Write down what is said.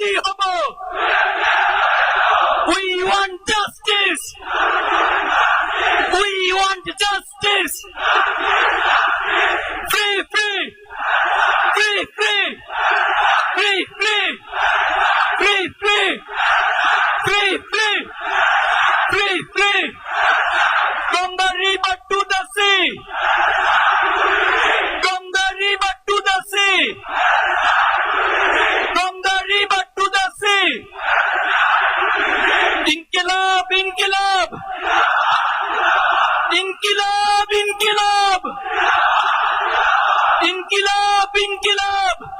We want justice! We want justice! Free, free! Free, free! Free, free! Free, free! Free, free! Free, free! From the river to the sea! Inqilab Inqilab. Inqilab Inqilab. Inqilab Inqilab.